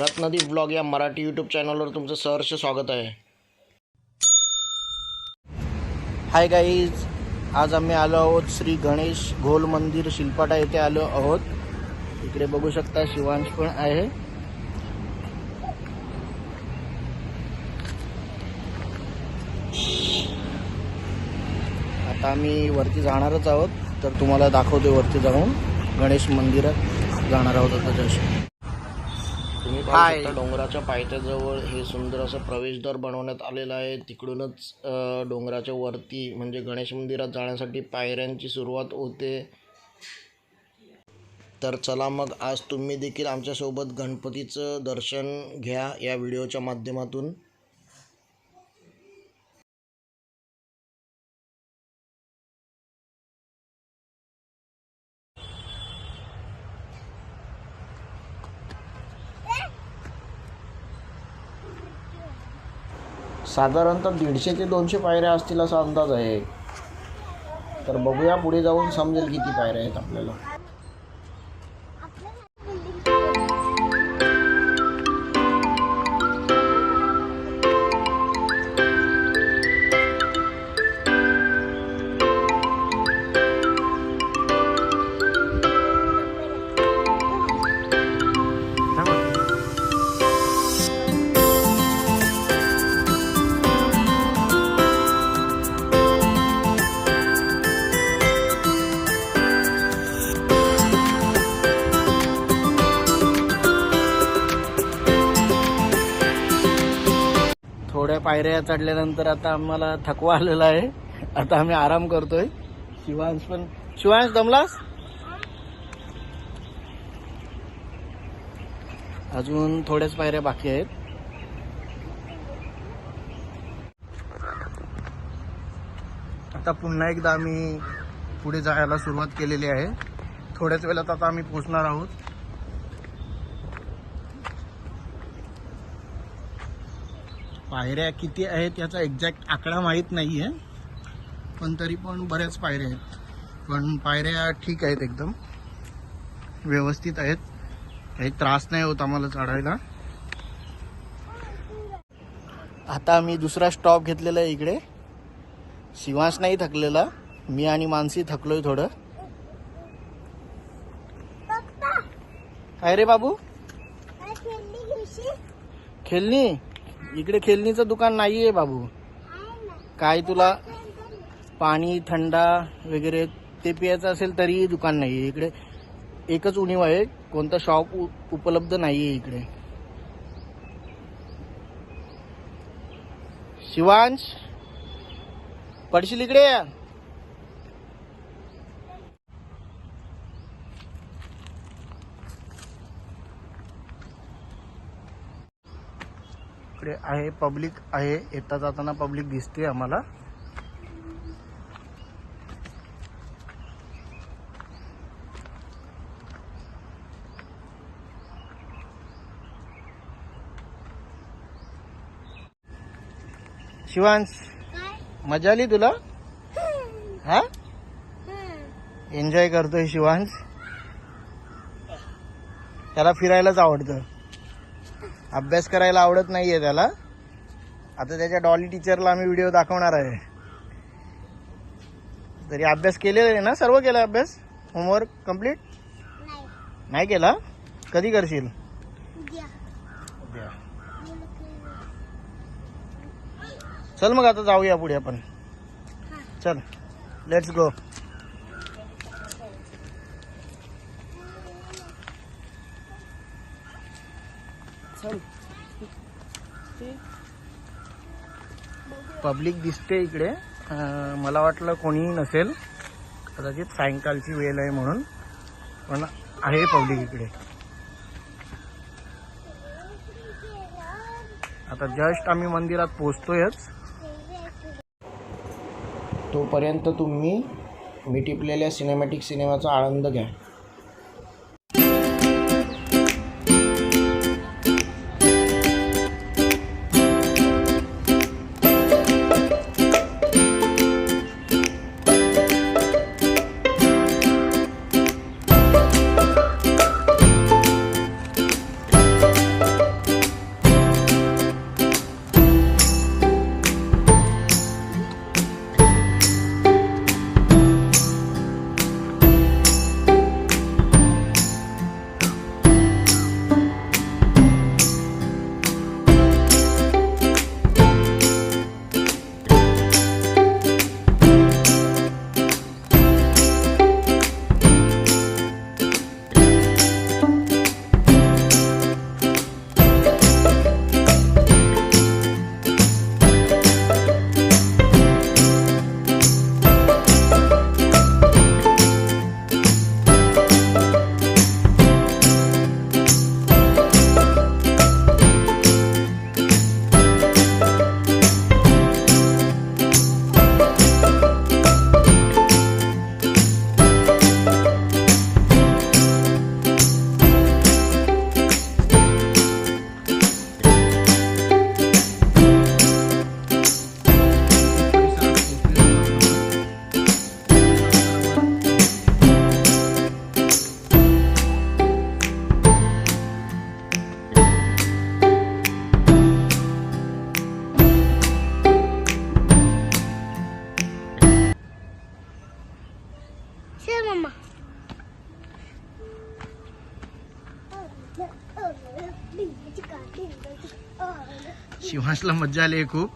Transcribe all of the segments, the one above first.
Ratnadeep blog या Marathi YouTube चॅनलवर तुमचं सहर्ष स्वागत आहे. हाय गाईज आज आम्ही आलो आहोत श्री गणेश घोल मंदिर शिल्पाटा येथे आलो आहोत. इकडे बघू शकता शिवांश पण आहे. आता आम्ही वरती जाणारच आहोत तर तुम्हाला दाखवतो वरती जाऊन. गणेश मंदिरात जाणार आहोत आता जस्ट. तुम्ही पाहू. शकता डोंगराच्या पायथ्याजवळ हे सुंदर असं प्रवेशद्वार बनवण्यात आलेलं आहे. तिकडूनच डोंगराच्या वरती म्हणजे गणेश मंदिरात जाण्यासाठी पायऱ्यांची सुरुवात होते. तर चला मग आज तुम्ही देखील आमच्यासोबत गणपतीचं दर्शन घ्या या व्हिडिओच्या माध्यमातून. साधारणतः दीडशे ते दोनशे पायऱ्या असतील असा अंदाज आहे. तर बघूया पुढे जाऊन समजेल किती पायऱ्या आहेत आपल्याला. पायऱ्या चढल्यानंतर आता आम्हाला थकवा आलेला आहे. आता आम्ही आराम करतोय. शिवांश पण शिवांश दमलास? अजून थोड्याच पायऱ्या बाकी आहेत. आता पुन्हा एकदा आम्ही पुढे जायला सुरुवात केलेली आहे. थोड्याच वेळात आता आम्ही पोहोचणार आहोत. पायऱ्या किती आहेत याचा एक्झॅक्ट आकडा माहीत नाही आहे पण तरी पण बऱ्याच पायऱ्या आहेत. पण पायऱ्या ठीक आहेत एकदम. व्यवस्थित आहेत. काही त्रास नाही होत आम्हाला चढायला. आता आम्ही दुसरा स्टॉप घेतलेला आहे इकडे. शिवांश नाही थकलेला. मी आणि मानसी थकलोय थोडं. काय रे बाबू? खेळणी? इकडे खेळणीचं दुकान नाहीये बाबू. काय तुला? पाणी थंडा वगैरे ते प्यायचं असेल तरीही दुकान नाहीये इकडे. एकच उणीव आहे कोणता शॉप उपलब्ध नाहीये इकडे. शिवांश? पडशील इकडे? इकडे आहे पब्लिक आहे. येता जाताना पब्लिक दिसते आम्हाला. शिवांश मजा आली तुला? हा? एन्जॉय करतोय शिवांश. त्याला फिरायलाच आवडतं. अभ्यास करायला आवडत नाहीये त्याला. आता त्याच्या डॉली टीचरला आम्ही व्हिडिओ दाखवणार आहे. तरी अभ्यास केलेला आहे ना? सर्व केला अभ्यास? होमवर्क कंप्लीट नाही केला? कधी करशील. चल मग आता जाऊया पुढे आपण. चल. लेट्स गो पब्लिक दिसते इकडे. मला वाटलं कोणीही नसेल. कदाचित सायंकाळची वेळ आहे म्हणून. पण आहे पब्लिक इकडे. आता जस्ट आम्ही मंदिरात पोचतोयच तोपर्यंत तुम्ही मी टिपलेल्या सिनेमॅटिक सिनेमाचा आनंद घ्या. शिवांशला मज्जा आली खूप.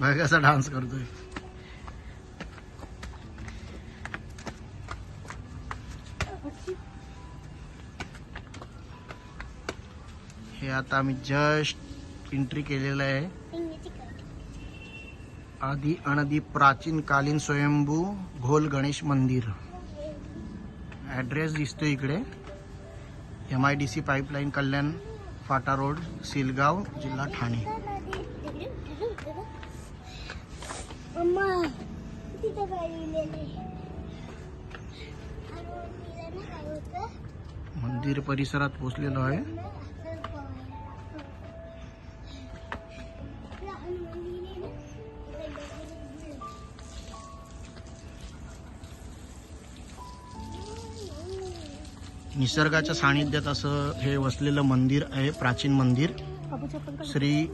बघ कसा डान्स करतोय. हे आता आम्ही जस्ट एंट्री केलेलं आहे. आधी अनदी प्राचीन कालीन स्वयंभू घोल गणेश मंदिर. ॲड्रेस दिसतो इकडे. M I D C pipeline Kalyan. Phata road Silgaon जिल्हा ठाणे? मंदिर परिसरात पोहोचलेलो आहे. निसर्गाच्या सानिध्यात असं हे वसलेलं मंदिर आहे प्राचीन मंदिर. श्री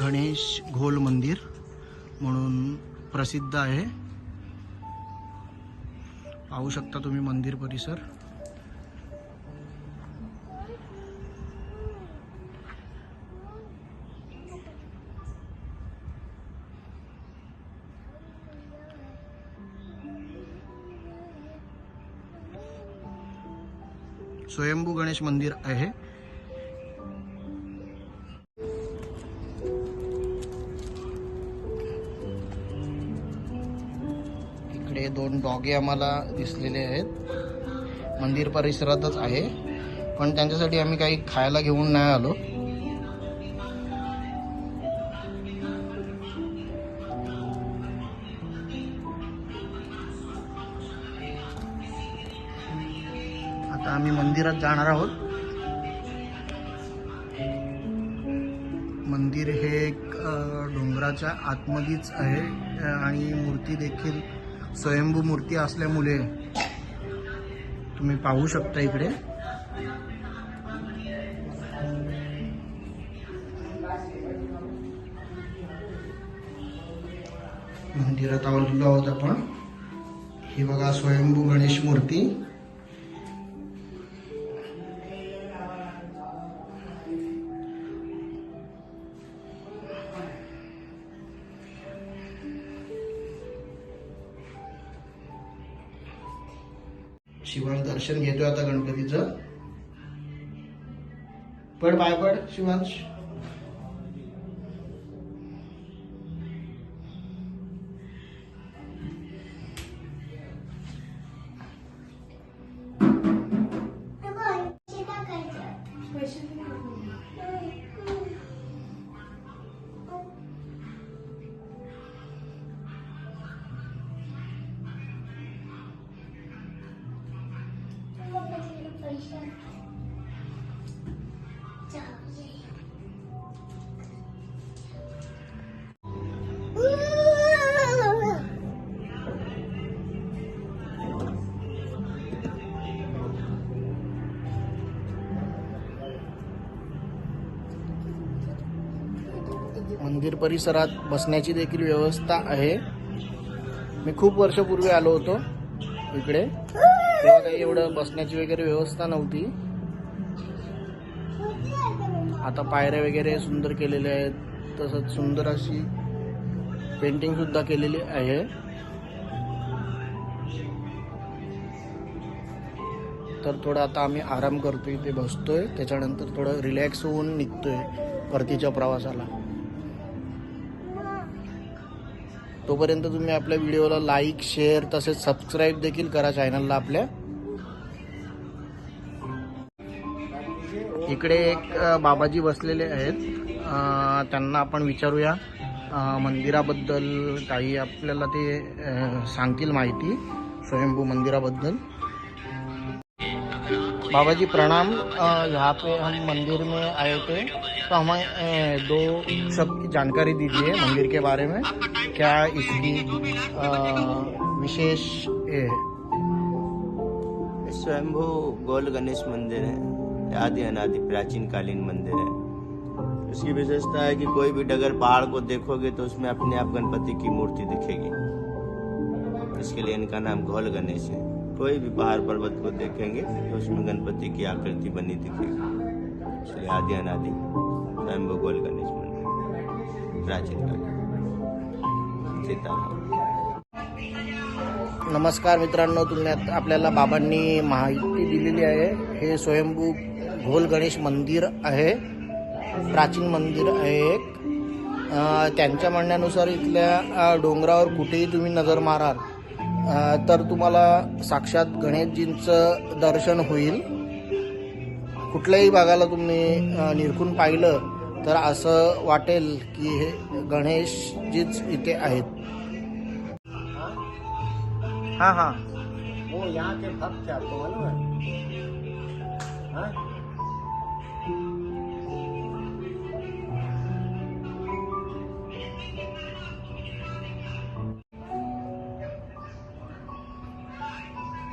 गणेश घोल मंदिर म्हणून प्रसिद्ध आहे. पाहू शकता तुम्ही मंदिर परिसर. स्वयंभू गणेश मंदिर आहे. इकडे दोन डॉगे आम्हाला दिसलेले आहेत. मंदिर परिसरातच आहे. पण त्यांच्यासाठी आम्ही काही खायला घेऊन नाही आलो. आता आम्ही मंदिरात जाणार आहोत. मंदिर हे एक डोंगराच्या आतमध्येच आहे आणि मूर्ती देखील स्वयंभू मूर्ती असल्यामुळे तुम्ही पाहू शकता इकडे. मंदिरात आवडलो आहोत आपण. ही बघा स्वयंभू गणेश मूर्ती. शिवांश दर्शन घेतोय आता गणपतीचं. पड बाय पड शिवांश. मंदिर परिसरात बसण्याची देखील व्यवस्था आहे. मी खूप वर्षापूर्वी आलो होतो इकडे. तेव्हा काही एवढं बसण्याची वगैरे व्यवस्था नव्हती. आता पायऱ्या वगैरे सुंदर केलेल्या आहेत. तसंच सुंदर अशी पेंटिंग सुद्धा केलेली आहे. तर थोडं आता आम्ही आराम करतोय ते बसतोय. त्याच्यानंतर थोडं रिलॅक्स होऊन निघतोय परतीच्या प्रवासाला. तोपर्यंत तुम्ही आपल्या व्हिडिओला लाईक शेअर तसेच सबस्क्राईब देखील करा चॅनलला आपल्या. इकडे एक बाबाजी बसलेले आहेत. त्यांना आपण विचारूया. मंदिराबद्दल काही आपल्याला ते सांगतील माहिती. स्वयंभू मंदिराबद्दल. बाबाजी प्रणाम. ह्या यहाँ पे हम मंदिर में आए थे तो हमें दो शब्द की जानकारी दीजिए मंदिर के बारे में। क्या इसकी विशेष है स्वयंभू गोल गणेश मंदिर है, आदि अनादि प्राचीन कालीन मंदिर है। इसकी विशेषता है कि कोई भी डगर पहाड़ को देखोगे तो उसमें अपने आप गणपति की मूर्ति दिखेगी। इसके लिए इनका नाम घोल गणेश है। कोई भी पहाड़ पर्वत को देखेंगे तो उसमें गणपति की आकृति बनी दिखेगी। आदि अनादि। स्वयं गोल गणेश मंदिर प्राचीन काल सीताराम नमस्कार मित्रांनो तुलनेत आपल्याला बाबांनी माहिती दिलेली आहे. हे स्वयंभू घोल गणेश मंदिर आहे. प्राचीन मंदिर आहे एक. त्यांच्या म्हणण्यानुसार इथल्या डोंगरावर कुठेही तुम्ही नजर माराल तर तुम्हाला साक्षात गणेशजींचं दर्शन होईल. कुठल्याही भागाला तुम्ही निरखून पाहिलं तर असं वाटेल की हे गणेशजीच इथे आहेत. हाँ हाँ. वो यहाँ के भक्त थे आपको मालूम है? हाँ?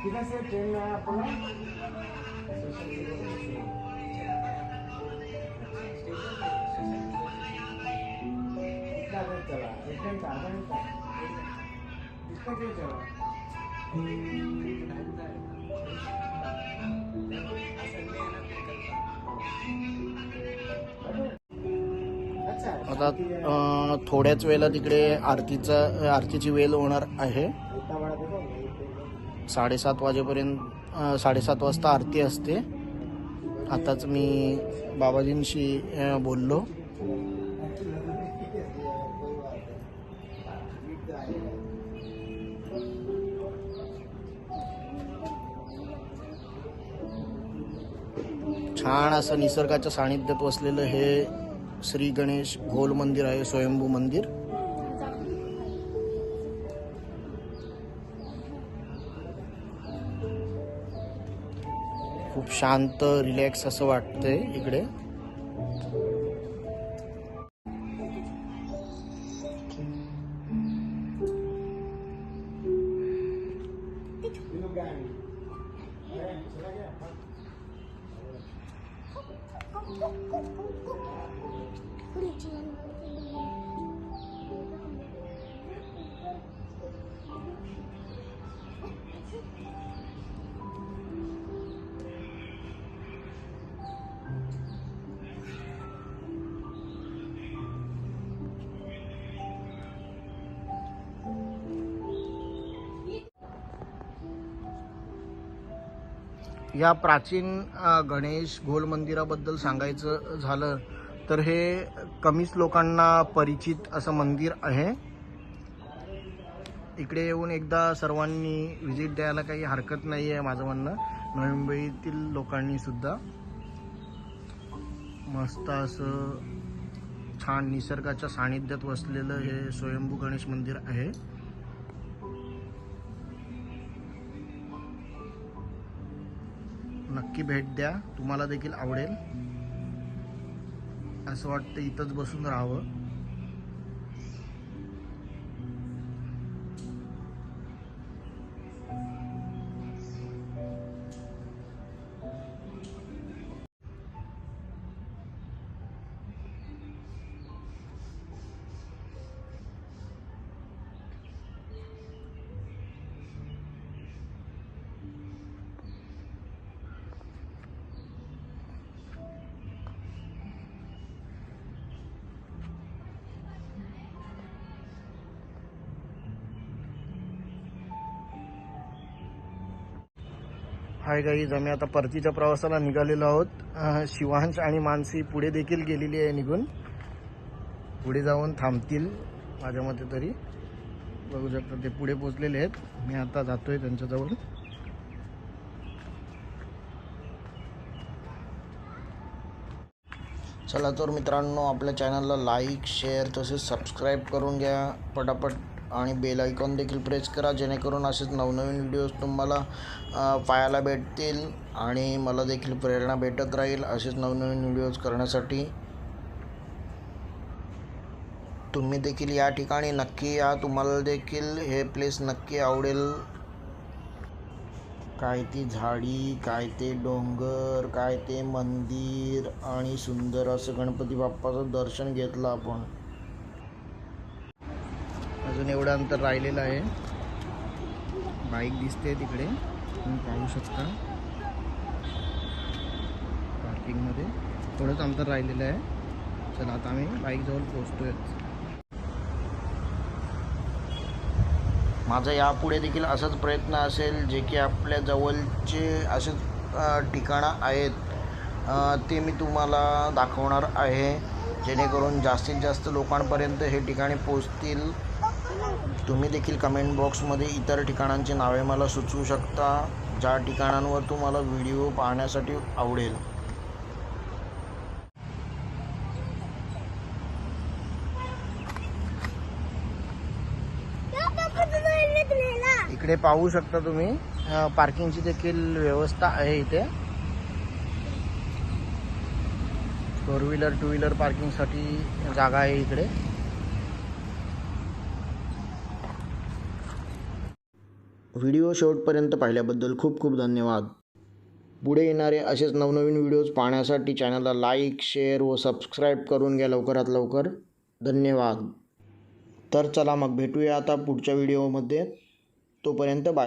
किधर से ट्रेन में आया आता थोड्याच वेळेला तिकडे आरतीचा आरतीची वेळ होणार आहे. साडेसात वाजेपर्यंत साडेसात वाजता आरती असते. आताच मी बाबाजींशी बोललो. छान असं निसर्गाच्या सानिध्यात वसलेलं हे श्री गणेश घोल मंदिर आहे स्वयंभू मंदिर. खूप शांत रिलॅक्स असं वाटतंय इकडे. या प्राचीन गणेश घोल मंदिराबद्दल सांगायचं झालं तर हे कमीच लोकांना परिचित असं मंदिर आहे. इकडे येऊन एकदा सर्वांनी व्हिजिट द्यायला काही हरकत नाही आहे माझं म्हणणं. नवी मुंबईतील लोकांनी सुद्धा मस्त असं छान निसर्गाच्या सानिध्यात वसलेलं हे स्वयंभू गणेश मंदिर आहे. नक्की भेट द्या. तुम्हाला देखील आवडेल. असं वाटतं इथंच बसून राहावं. हाय गाईज आम्ही आता परतीच्या प्रवासाला निघालेलो आहोत शिवांश आणि मानसी पुढे देखील गेलेली आहे निघून. पुढे जाऊन थांबतील माझ्या मते तरी. बघू शकता ते पुढे पोचलेले आहेत. मी आता जातोय त्यांच्याजवळ. चला तर मित्रांनो आपल्या चॅनलला लाईक शेअर तसेच सबस्क्राईब करून घ्या. पटापट आणि बेल आयकॉन देखील प्रेस करा जेणेकरून असेच नवनवीन व्हिडिओज तुम्हाला पाहायला भेटतील आणि मला देखील प्रेरणा भेटत राहील असेच नवनवीन व्हिडिओज करण्यासाठी. तुम्ही देखील या ठिकाणी नक्की या तुम्हाला देखील हे प्लेस नक्की आवडेल. काय ती झाडी काय ते डोंगर काय ते मंदिर आणि सुंदर असं गणपती बाप्पाचं दर्शन घेतलं आपण. अजून एवढं अंतर राहिलेलं आहे. बाईक दिसते तिकडे. तुम्ही पाहू शकता. पार्किंगमध्ये थोडंच अंतर राहिलेलं आहे. चला आता आम्ही बाईकजवळ पोचतोय माझा यापुढे देखील असाच प्रयत्न असेल जे की आपल्या जवळचे असेच ठिकाणं आहेत. ते मी तुम्हाला दाखवणार आहे. जेणेकरून जास्तीत जास्त लोकांपर्यंत हे ठिकाणे पोचतील तुम्ही देखील कमेंट बॉक्समध्ये इतर ठिकाणांची नावे मला सुचवू शकता ज्या ठिकाणांवर तुम्हाला व्हिडिओ पाहण्यासाठी आवडेल. इकडे पाहू शकता तुम्ही पार्किंगची देखील व्यवस्था आहे इथे. फोर व्हीलर टू व्हीलर पार्किंगसाठी जागा आहे इकडे. व्हिडिओ शेवटपर्यंत पाहिल्याबद्दल खूप खूप धन्यवाद. पुढे येणारे असेच नवनवीन व्हिडिओज पाहण्यासाठी चॅनलला लाईक शेअर व सबस्क्राईब करून घ्या लवकरात लवकर. धन्यवाद. तर चला मग भेटूया आता पुढच्या व्हिडिओमध्ये. तोपर्यंत बाय.